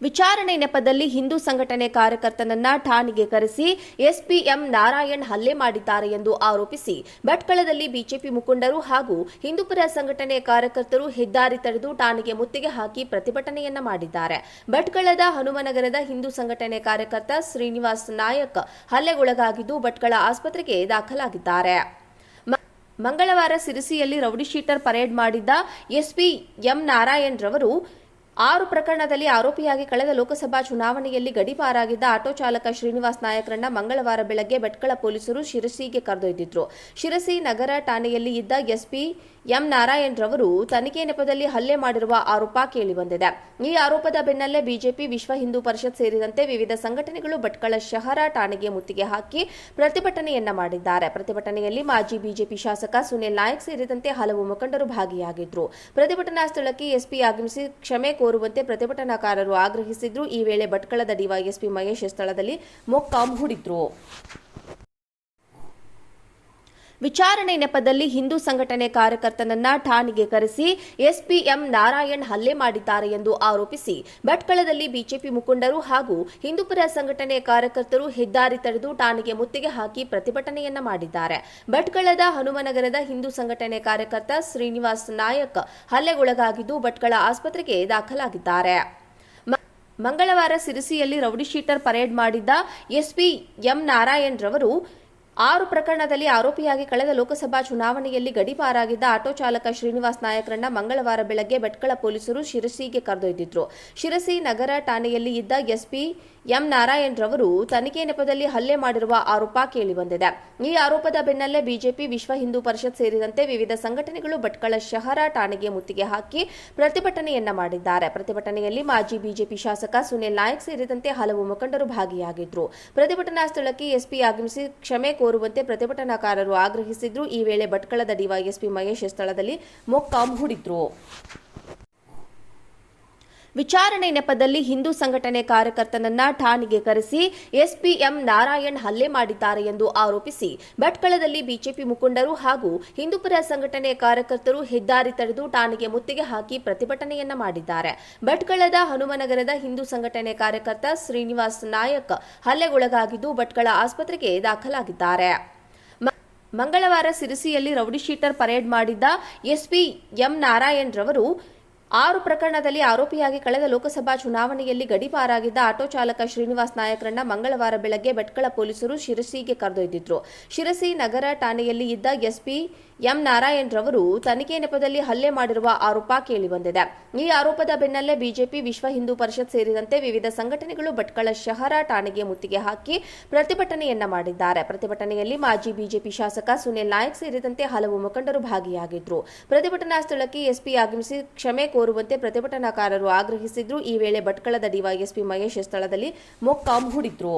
ವಿಚಾರಣೆ ನೆಪದಲ್ಲಿ ಹಿಂದೂ ಸಂಘಟನೆ ಕಾರ್ಯಕರ್ತನನ್ನ ಠಾಣೆಗೆ ಕರೆಸಿ ಎಸ್ಪಿಎಂ ನಾರಾಯಣ್ ಹಲ್ಲೆ ಮಾಡಿದ್ದಾರೆ ಎಂದು ಆರೋಪಿಸಿ ಭಟ್ಕಳದಲ್ಲಿ ಬಿಜೆಪಿ ಮುಖಂಡರು ಹಾಗೂ ಹಿಂದೂಪರ ಸಂಘಟನೆ ಕಾರ್ಯಕರ್ತರು ಹೆದ್ದಾರಿ ತಡೆದು ಠಾಣೆಗೆ ಮುತ್ತಿಗೆ ಹಾಕಿ ಪ್ರತಿಭಟನೆಯನ್ನ ಮಾಡಿದ್ದಾರೆ. ಭಟ್ಕಳದ ಹನುಮನಗರದ ಹಿಂದೂ ಸಂಘಟನೆ ಕಾರ್ಯಕರ್ತ ಶ್ರೀನಿವಾಸ್ ನಾಯಕ್ ಹಲ್ಲೆಗೊಳಗಾಗಿದ್ದು ಭಟ್ಕಳ ಆಸ್ಪತ್ರೆಗೆ ದಾಖಲಾಗಿದ್ದಾರೆ. ಮಂಗಳವಾರ ಸಿರಿಸಿಯಲ್ಲಿ ರೌಡಿಶೀಟರ್ ಪರೇಡ್ ಮಾಡಿದ್ದ ಎಸ್ಪಿ ಎಂ ನಾರಾಯಣ್ ರವರು ಆರು ಪ್ರಕರಣದಲ್ಲಿ ಆರೋಪಿಯಾಗಿ ಕಳೆದ ಲೋಕಸಭಾ ಚುನಾವಣೆಯಲ್ಲಿ ಗಡಿಪಾರಾಗಿದ್ದ ಆಟೋ ಚಾಲಕ ಶ್ರೀನಿವಾಸ್ ನಾಯಕ್ರನ್ನ ಮಂಗಳವಾರ ಬೆಳಗ್ಗೆ ಭಟ್ಕಳ ಪೊಲೀಸರು ಶಿರಸಿಗೆ ಕರೆದೊಯ್ದಿದ್ರು. ಶಿರಸಿ ನಗರ ಠಾಣೆಯಲ್ಲಿ ಇದ್ದ ಎಸ್ಪಿ ಎಂ ನಾರಾಯಣ್ ರವರು ತನಿಖೆ ನೆಪದಲ್ಲಿ ಹಲ್ಲೆ ಮಾಡಿರುವ ಆರೋಪ ಕೇಳಿಬಂದಿದೆ ಈ ಆರೋಪದ ಬೆನ್ನಲ್ಲೇ ಬಿಜೆಪಿ, ವಿಶ್ವ ಹಿಂದೂ ಪರಿಷತ್ ಸೇರಿದಂತೆ ವಿವಿಧ ಸಂಘಟನೆಗಳು ಭಟ್ಕಳ ಶಹರ ಠಾಣೆಗೆ ಮುತ್ತಿಗೆ ಹಾಕಿ ಪ್ರತಿಭಟನೆಯನ್ನ ಮಾಡಿದ್ದಾರೆ. ಪ್ರತಿಭಟನೆಯಲ್ಲಿ ಮಾಜಿ ಬಿಜೆಪಿ ಶಾಸಕ ಸುನಿಲ್ ನಾಯಕ್ ಸೇರಿದಂತೆ ಹಲವು ಮುಖಂಡರು ಭಾಗಿಯಾಗಿದ್ರು. ಪ್ರತಿಭಟನಾ ಸ್ಥಳಕ್ಕೆ ಎಸ್ಪಿ ಆಗಮಿಸಿ ಕ್ಷಮೆ ಕೋರುವಂತೆ ಪ್ರತಿಭಟನಾಕಾರರು ಆಗ್ರಹಿಸಿದ್ರು. ಈ ವೇಳೆ ಭಟ್ಕಳದ ಡಿವೈಎಸ್ಪಿ ಮಹೇಶ್ ಸ್ಥಳದಲ್ಲಿ ಮೊಕ್ಕಾಂ ಹೂಡಿದ್ರು. ವಿಚಾರಣೆ ನೆಪದಲ್ಲಿ ಹಿಂದೂ ಸಂಘಟನೆ ಕಾರ್ಯಕರ್ತನನ್ನ ಠಾಣೆಗೆ ಕರೆಸಿ ಎಸ್ಪಿಎಂ ನಾರಾಯಣ್ ಹಲ್ಲೆ ಮಾಡಿದ್ದಾರೆ ಎಂದು ಆರೋಪಿಸಿ ಭಟ್ಕಳದಲ್ಲಿ ಬಿಜೆಪಿ ಮುಖಂಡರು ಹಾಗೂ ಹಿಂದೂಪರ ಸಂಘಟನೆ ಕಾರ್ಯಕರ್ತರು ಹೆದ್ದಾರಿ ತಡೆದು ಠಾಣೆಗೆ ಮುತ್ತಿಗೆ ಹಾಕಿ ಪ್ರತಿಭಟನೆಯನ್ನ ಮಾಡಿದ್ದಾರೆ. ಭಟ್ಕಳದ ಹನುಮನಗರದ ಹಿಂದೂ ಸಂಘಟನೆ ಕಾರ್ಯಕರ್ತ ಶ್ರೀನಿವಾಸ್ ನಾಯಕ್ ಹಲ್ಲೆಗೊಳಗಾಗಿದ್ದು ಭಟ್ಕಳ ಆಸ್ಪತ್ರೆಗೆ ದಾಖಲಾಗಿದ್ದಾರೆ. ಮಂಗಳವಾರ ಸಿರಿಸಿಯಲ್ಲಿ ರೌಡಿಶೀಟರ್ ಪರೇಡ್ ಮಾಡಿದ್ದ ಎಸ್ಪಿ ಎಂ ನಾರಾಯಣ್ ರವರು ಆರು ಪ್ರಕರಣದಲ್ಲಿ ಆರೋಪಿಯಾಗಿ ಕಳೆದ ಲೋಕಸಭಾ ಚುನಾವಣೆಯಲ್ಲಿ ಗಡಿಪಾರಾಗಿದ್ದ ಆಟೋ ಚಾಲಕ ಶ್ರೀನಿವಾಸ್ ನಾಯಕರನ್ನ ಮಂಗಳವಾರ ಬೆಳಗ್ಗೆ ಭಟ್ಕಳ ಪೊಲೀಸರು ಶಿರಸಿಗೆ ಕರೆದೊಯ್ದಿದ್ರು. ಶಿರಸಿ ನಗರ ಠಾಣೆಯಲ್ಲಿ ಇದ್ದ ಎಸ್ಪಿ ಎಂ ನಾರಾಯಣ್ ರವರು ತನಿಖೆ ನೆಪದಲ್ಲಿ ಹಲ್ಲೆ ಮಾಡಿರುವ ಆರೋಪ ಕೇಳಿಬಂದಿದೆ. ಈ ಆರೋಪದ ಬೆನ್ನಲ್ಲೇ ಬಿಜೆಪಿ, ವಿಶ್ವ ಹಿಂದೂ ಪರಿಷತ್ ಸೇರಿದಂತೆ ವಿವಿಧ ಸಂಘಟನೆಗಳು ಭಟ್ಕಳ ಶಹರ ಠಾಣೆಗೆ ಮುತ್ತಿಗೆ ಹಾಕಿ ಪ್ರತಿಭಟನೆಯನ್ನ ಮಾಡಿದ್ದಾರೆ. ಪ್ರತಿಭಟನೆಯಲ್ಲಿ ಮಾಜಿ ಬಿಜೆಪಿ ಶಾಸಕ ಸುನಿಲ್ ನಾಯಕ್ ಸೇರಿದಂತೆ ಹಲವು ಮುಖಂಡರು ಭಾಗಿಯಾಗಿದ್ರು. ಪ್ರತಿಭಟನಾ ಸ್ಥಳಕ್ಕೆ ಎಸ್ಪಿ ಆಗಮಿಸಿ ಕ್ಷಮೆ ಕೋರುವಂತೆ ಪ್ರತಿಭಟನಾಕಾರರು ಆಗ್ರಹಿಸಿದ್ರು. ಈ ವೇಳೆ ಭಟ್ಕಳದ ಡಿವೈಎಸ್ಪಿ ಮಹೇಶ್ ಸ್ಥಳದಲ್ಲಿ ಮೊಕ್ಕಾಂ ಹೂಡಿದ್ರು. ವಿಚಾರಣೆ ನೆಪದಲ್ಲಿ ಹಿಂದೂ ಸಂಘಟನೆ ಕಾರ್ಯಕರ್ತನನ್ನ ಠಾಣೆಗೆ ಕರೆಸಿ ಎಸ್ಪಿಎಂ ನಾರಾಯಣ್ ಹಲ್ಲೆ ಮಾಡಿದ್ದಾರೆ ಎಂದು ಆರೋಪಿಸಿ ಭಟ್ಕಳದಲ್ಲಿ ಬಿಜೆಪಿ ಮುಖಂಡರು ಹಾಗೂ ಹಿಂದೂಪರ ಸಂಘಟನೆ ಕಾರ್ಯಕರ್ತರು ಹೆದ್ದಾರಿ ತಡೆದು ಠಾಣೆಗೆ ಮುತ್ತಿಗೆ ಹಾಕಿ ಪ್ರತಿಭಟನೆಯನ್ನ ಮಾಡಿದ್ದಾರೆ. ಭಟ್ಕಳದ ಹನುಮನಗರದ ಹಿಂದೂ ಸಂಘಟನೆ ಕಾರ್ಯಕರ್ತ ಶ್ರೀನಿವಾಸ್ ನಾಯಕ್ ಹಲ್ಲೆಗೊಳಗಾಗಿದ್ದು ಭಟ್ಕಳ ಆಸ್ಪತ್ರೆಗೆ ದಾಖಲಾಗಿದ್ದಾರೆ. ಮಂಗಳವಾರ ಸಿರಿಸಿಯಲ್ಲಿ ರೌಡಿಶೀಟರ್ ಪರೇಡ್ ಮಾಡಿದ್ದ ಎಸ್ಪಿ ಎಂ ನಾರಾಯಣ್ ರವರು ಆರು ಪ್ರಕರಣದಲ್ಲಿ ಆರೋಪಿಯಾಗಿ ಕಳೆದ ಲೋಕಸಭಾ ಚುನಾವಣೆಯಲ್ಲಿ ಗಡಿಪಾರಾಗಿದ್ದ ಆಟೋ ಚಾಲಕ ಶ್ರೀನಿವಾಸ್ ನಾಯಕರನ್ನ ಮಂಗಳವಾರ ಬೆಳಗ್ಗೆ ಭಟ್ಕಳ ಪೊಲೀಸರು ಶಿರಸಿಗೆ ಕರೆದೊಯ್ದಿದ್ರು. ಶಿರಸಿ ನಗರ ಠಾಣೆಯಲ್ಲಿ ಇದ್ದ ಎಸ್ಪಿ ಎಂ ನಾರಾಯಣ್ ರವರು ತನಿಖೆ ನೆಪದಲ್ಲಿ ಹಲ್ಲೆ ಮಾಡಿರುವ ಆರೋಪ ಕೇಳಿಬಂದಿದೆ. ಈ ಆರೋಪದ ಬೆನ್ನಲ್ಲೇ ಬಿಜೆಪಿ, ವಿಶ್ವ ಹಿಂದೂ ಪರಿಷತ್ ಸೇರಿದಂತೆ ವಿವಿಧ ಸಂಘಟನೆಗಳು ಭಟ್ಕಳ ಶಹರ ಠಾಣೆಗೆ ಮುತ್ತಿಗೆ ಹಾಕಿ ಪ್ರತಿಭಟನೆಯನ್ನ ಮಾಡಿದ್ದಾರೆ. ಪ್ರತಿಭಟನೆಯಲ್ಲಿ ಮಾಜಿ ಬಿಜೆಪಿ ಶಾಸಕ ಸುನಿಲ್ ನಾಯಕ್ ಸೇರಿದಂತೆ ಹಲವು ಮುಖಂಡರು ಭಾಗಿಯಾಗಿದ್ರು. ಪ್ರತಿಭಟನಾ ಸ್ಥಳಕ್ಕೆ ಎಸ್ಪಿ ಆಗಮಿಸಿ ಕ್ಷಮೆ ಕೋರುವಂತೆ ಪ್ರತಿಭಟನಾಕಾರರು ಆಗ್ರಹಿಸಿದ್ರು. ಈ ವೇಳೆ ಭಟ್ಕಳದ ಡಿವೈಎಸ್ಪಿ ಮಹೇಶ್ ಸ್ಥಳದಲ್ಲಿ ಮೊಕ್ಕಾಂ ಹೂಡಿದ್ರು.